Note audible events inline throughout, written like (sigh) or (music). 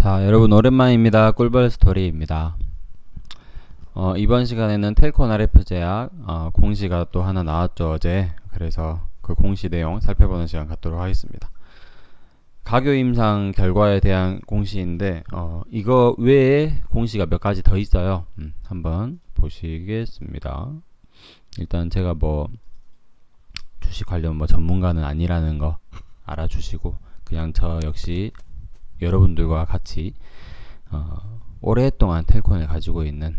자, 여러분 오랜만입니다. 꿀벌 스토리입니다. 어, 이번 시간에는 텔콘 RF 제약 어, 공시가 또 하나 나왔죠 어제. 그래서 그 공시 내용 살펴보는 시간 갖도록 하겠습니다. 가교 임상 결과에 대한 공시인데 어, 이거 외에 공시가 몇 가지 더 있어요. 음, 한번 보시겠습니다. 일단 제가 뭐 주식 관련 뭐 전문가는 아니라는 거 알아주시고 그냥 저 역시 여러분들과 같이 어, 오랫동안 텔콘을 가지고 있는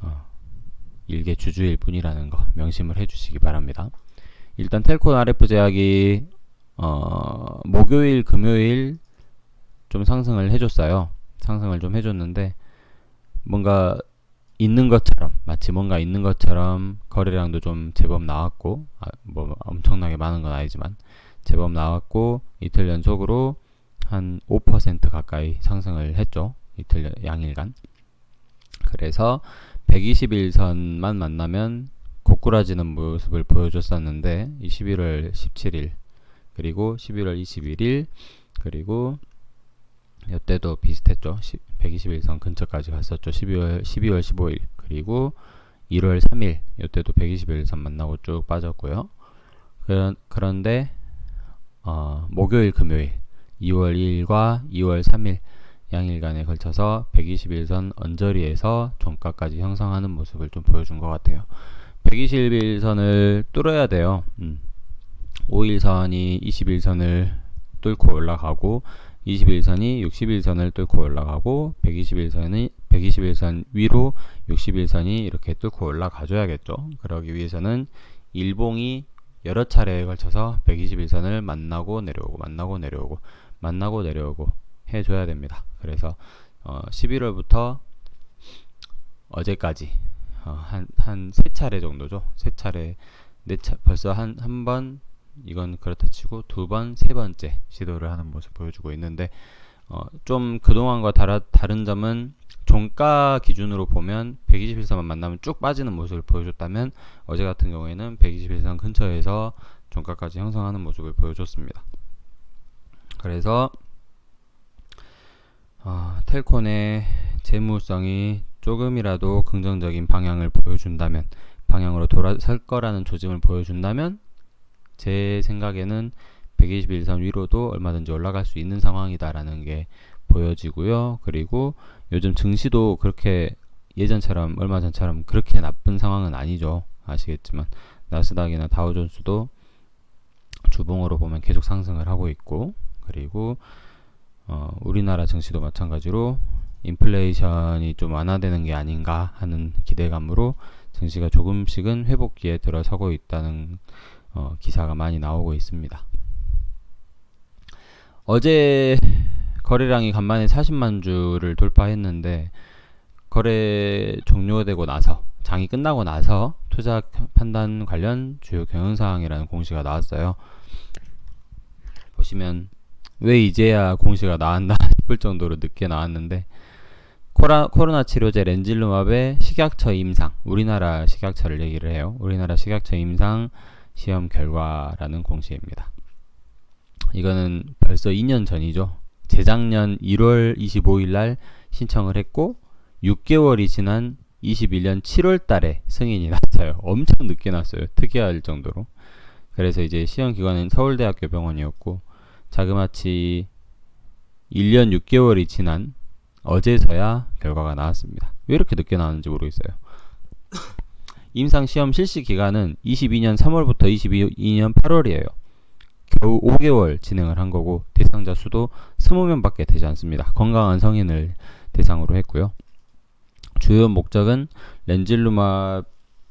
어, 일개 주주일 뿐이라는 거 명심을 해주시기 바랍니다. 일단 텔콘 RF 제약이 어, 목요일, 금요일 좀 상승을 해줬어요. 상승을 좀 해줬는데 뭔가 있는 것처럼 마치 뭔가 있는 것처럼 거래량도 좀 제법 나왔고 아, 뭐 엄청나게 많은 건 아니지만 제법 나왔고 이틀 연속으로 한 5% 가까이 상승을 했죠. 이틀 양일간. 그래서 121선만 만나면 고꾸라지는 모습을 보여줬었는데 11월 17일 그리고 11월 21일 그리고 이때도 비슷했죠. 121선 근처까지 갔었죠. 12월 12월 15일 그리고 1월 3일 이때도 121선 만나고 쭉 빠졌고요. 그런 그런데 어, 목요일 금요일 2월 2일과 2월 3일 양일간에 걸쳐서 121선 언저리에서 종가까지 형성하는 모습을 좀 보여준 것 같아요. 121선을 뚫어야 돼요. 음. 5일선이 21선을 뚫고 올라가고 21선이 61선을 뚫고 올라가고 121선이 121선 위로 61선이 이렇게 뚫고 올라가 줘야겠죠. 그러기 위해서는 일봉이 여러 차례에 걸쳐서 121선을 만나고 내려오고 만나고 내려오고 만나고 내려오고 해줘야 됩니다. 그래서 어, 11월부터 어제까지 어, 한한 세 차례 정도죠. 세 차례 네 차 벌써 한 한 번 이건 그렇다 치고 두 번, 세 번째 시도를 하는 모습 보여주고 있는데 어, 좀 그동안과 다라, 다른 점은 종가 기준으로 보면 121선만 만나면 쭉 빠지는 모습을 보여줬다면 어제 같은 경우에는 121선 근처에서 종가까지 형성하는 모습을 보여줬습니다. 그래서 어, 텔콘의 재무성이 조금이라도 긍정적인 방향을 보여준다면 방향으로 돌아설 거라는 조짐을 보여준다면 제 생각에는 121선 위로도 얼마든지 올라갈 수 있는 상황이다라는 게 보여지고요. 그리고 요즘 증시도 그렇게 예전처럼 얼마 전처럼 그렇게 나쁜 상황은 아니죠. 아시겠지만 나스닥이나 다우존스도 주봉으로 보면 계속 상승을 하고 있고 그리고 어, 우리나라 증시도 마찬가지로 인플레이션이 좀 완화되는 게 아닌가 하는 기대감으로 증시가 조금씩은 회복기에 들어서고 있다는 어, 기사가 많이 나오고 있습니다. 어제 거래량이 간만에 40만 주를 돌파했는데 거래 종료되고 나서 장이 끝나고 나서 투자 판단 관련 주요 경영 사항이라는 공시가 나왔어요. 보시면 왜 이제야 공시가 나왔나 (laughs) 싶을 정도로 늦게 나왔는데 코라, 코로나 치료제 렌질루맙의 식약처 임상 우리나라 식약처를 얘기를 해요. 우리나라 식약처 임상 시험 결과라는 공시입니다. 이거는 벌써 2년 전이죠. 재작년 1월 25일 날 신청을 했고 6개월이 지난 21년 7월 달에 승인이 (laughs) 났어요. 엄청 늦게 났어요. 특이할 정도로. 그래서 이제 시험 기관은 서울대학교 병원이었고 자그마치 1년 6개월이 지난 어제서야 결과가 나왔습니다. 왜 이렇게 늦게 나왔는지 모르겠어요. 임상 시험 실시 기간은 22년 3월부터 22년 8월이에요. 겨우 5개월 진행을 한 거고 대상자 수도 20명 밖에 되지 않습니다. 건강한 성인을 대상으로 했고요. 주요 목적은 렌질루맙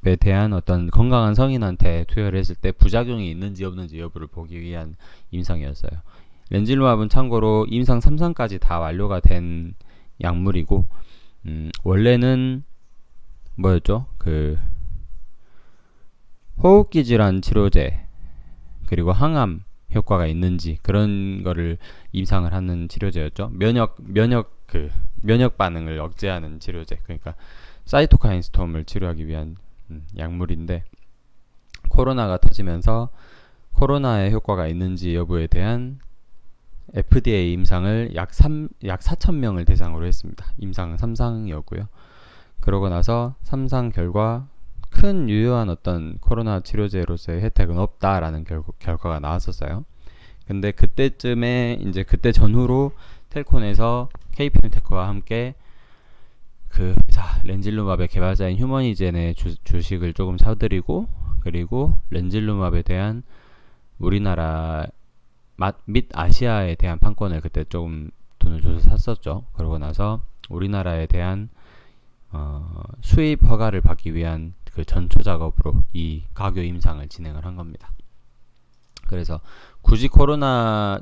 에 대한 어떤 건강한 성인한테 투여를 했을 때 부작용이 있는지 없는지 여부를 보기 위한 임상이었어요. 렌질루맙은 참고로 임상 3상까지 다 완료가 된 약물이고 음, 원래는 뭐였죠? 그 호흡기 질환 치료제 그리고 항암 효과가 있는지 그런 거를 임상을 하는 치료제였죠. 면역 면역 그 면역 반응을 억제하는 치료제. 그러니까 사이토카인 스톰을 치료하기 위한 음, 약물인데 코로나가 터지면서 코로나의 효과가 있는지 여부에 대한 FDA 임상을 약 3, 약 4,000명을 대상으로 했습니다. 임상은 3상이었고요. 그러고 나서 3상 결과 큰 유효한 어떤 코로나 치료제로서의 혜택은 없다라는 결, 결과가 나왔었어요. 근데 그때쯤에 이제 그때 전후로 텔콘에서 KPM 테크와 함께 그 회사 렌질루맙의 개발자인 휴머니젠의 주, 주식을 조금 사들이고 그리고 렌질루맙에 대한 우리나라 및 아시아에 대한 판권을 그때 조금 돈을 줘서 샀었죠. 그러고 나서 우리나라에 대한 어, 수입 허가를 받기 위한 그 전초 작업으로 이 가교 임상을 진행을 한 겁니다. 그래서 굳이 코로나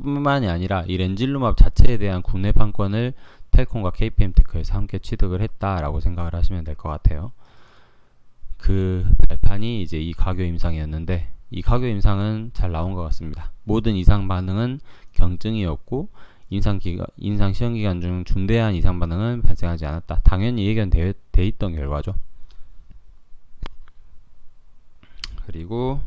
뿐만이 아니라 이 렌질루맙 자체에 대한 국내 판권을 텔콤과 KPM 테크에서 함께 취득을 했다라고 생각을 하시면 될 것 같아요. 그 발판이 이제 이 가교 임상이었는데 이 가교 임상은 잘 나온 것 같습니다. 모든 이상 반응은 경증이었고 임상 기간, 임상 시험 기간 중 중대한 이상 반응은 발생하지 않았다. 당연히 예견돼 있던 결과죠. 그리고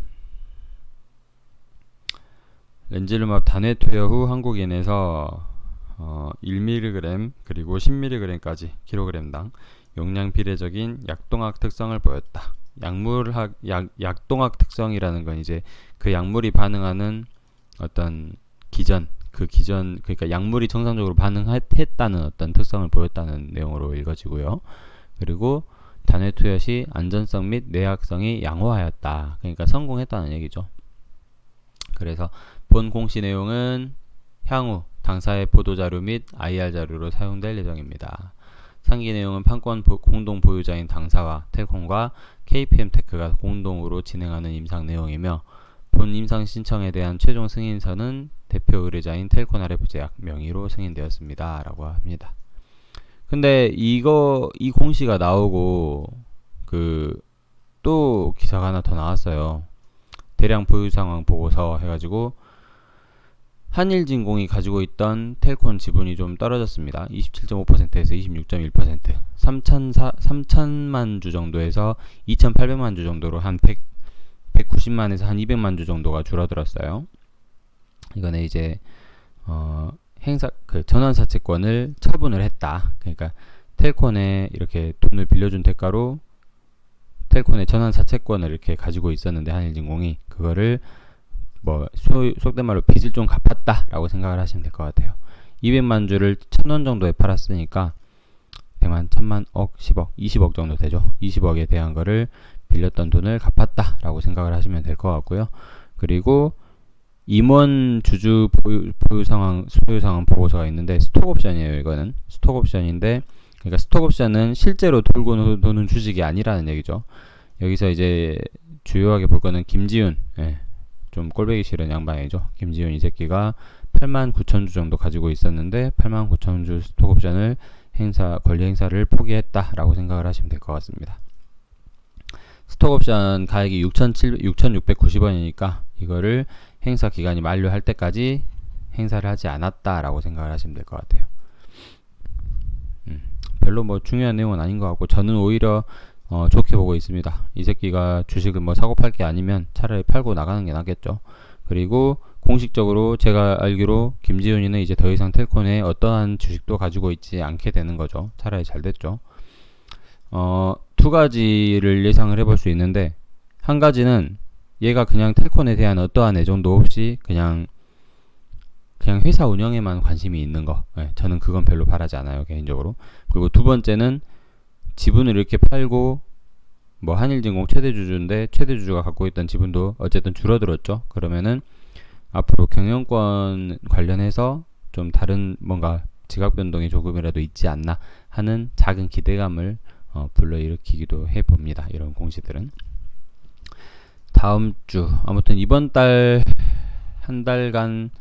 렌즈르맙 단회 투여 후 한국인에서 어, 1mg 그리고 10mg까지 킬로그램당 용량 비례적인 약동학 특성을 보였다. 약물학 약 약동학 특성이라는 건 이제 그 약물이 반응하는 어떤 기전 그 기전 그러니까 약물이 정상적으로 반응했다는 어떤 특성을 보였다는 내용으로 읽어지고요. 그리고 단회 투여 시 안전성 및 내약성이 양호하였다. 그러니까 성공했다는 얘기죠. 그래서 본 공시 내용은 향후 당사의 보도 자료 및 IR 자료로 사용될 예정입니다. 상기 내용은 판권 보, 공동 보유자인 당사와 텔콤과 KPM 테크가 공동으로 진행하는 임상 내용이며 본 임상 신청에 대한 최종 승인서는 대표 의뢰자인 텔콘 아레프 제약 명의로 승인되었습니다. 라고 합니다. 근데 이거 이 공시가 나오고 그 또 기사가 하나 더 나왔어요. 대량 보유 상황 보고서 해가지고 한일진공이 가지고 있던 텔콘 지분이 좀 떨어졌습니다. 27.5%에서 26.1%, 3천만 주 정도에서 2,800만 주 정도로 한 100, 190만에서 한 200만 주 정도가 줄어들었어요. 이거는 이제 어, 행사 그 전환사채권을 처분을 했다. 그러니까 텔콘에 이렇게 돈을 빌려준 대가로 텔콘의 전환사채권을 이렇게 가지고 있었는데 한일진공이 그거를 뭐 소, 속된 말로 빚을 좀 갚았다라고 생각을 하시면 될 것 같아요. 200만 주를 천원 정도에 팔았으니까 100만, 천만, 억, 10억, 20억 정도 되죠. 20억에 대한 거를 빌렸던 돈을 갚았다라고 생각을 하시면 될 것 같고요. 그리고 임원 주주 보유, 보유 상황 소유 상황 보고서가 있는데 스톡 옵션이에요. 이거는 스톡 옵션인데 그러니까 스톡 옵션은 실제로 돌고 도는 주식이 아니라는 얘기죠. 여기서 이제 주요하게 볼 거는 김지훈 예, 좀 꼴배기 싫은 양반이죠. 김지훈 이 새끼가 8만 9천 주 정도 가지고 있었는데 8만 9천 주 스톡 옵션을 행사 권리 행사를 포기했다라고 생각을 하시면 될 것 같습니다. 스톡 옵션 가액이 6,690원이니까 이거를 행사 기간이 만료할 때까지 행사를 하지 않았다라고 생각을 하시면 될 것 같아요. 음, 별로 뭐 중요한 내용은 아닌 것 같고 저는 오히려 어, 좋게 보고 있습니다. 이 새끼가 주식을 뭐 사고 팔 게 아니면 차라리 팔고 나가는 게 낫겠죠. 그리고 공식적으로 제가 알기로 김지훈이는 이제 더 이상 텔콘에 어떠한 주식도 가지고 있지 않게 되는 거죠. 차라리 잘 됐죠. 어, 두 가지를 예상을 해볼 수 있는데 한 가지는 얘가 그냥 텔콘에 대한 어떠한 애정도 없이 그냥 그냥 회사 운영에만 관심이 있는 거. 네, 저는 그건 별로 바라지 않아요 개인적으로. 그리고 두 번째는 지분을 이렇게 팔고 뭐 한일진공 최대 주주인데 최대 주주가 갖고 있던 지분도 어쨌든 줄어들었죠. 그러면은 앞으로 경영권 관련해서 좀 다른 뭔가 지각 변동이 조금이라도 있지 않나 하는 작은 기대감을 어, 불러일으키기도 해 봅니다. 이런 공시들은. 다음 주 아무튼 이번 달 한 달간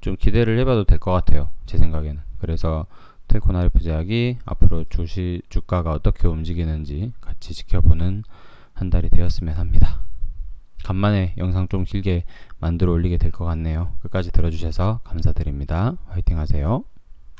좀 기대를 해봐도 될 것 같아요 제 생각에는 그래서 텔콘 알프 제약이 앞으로 주시 주가가 어떻게 움직이는지 같이 지켜보는 한 달이 되었으면 합니다. 간만에 영상 좀 길게 만들어 올리게 될 것 같네요. 끝까지 들어주셔서 감사드립니다. 화이팅 하세요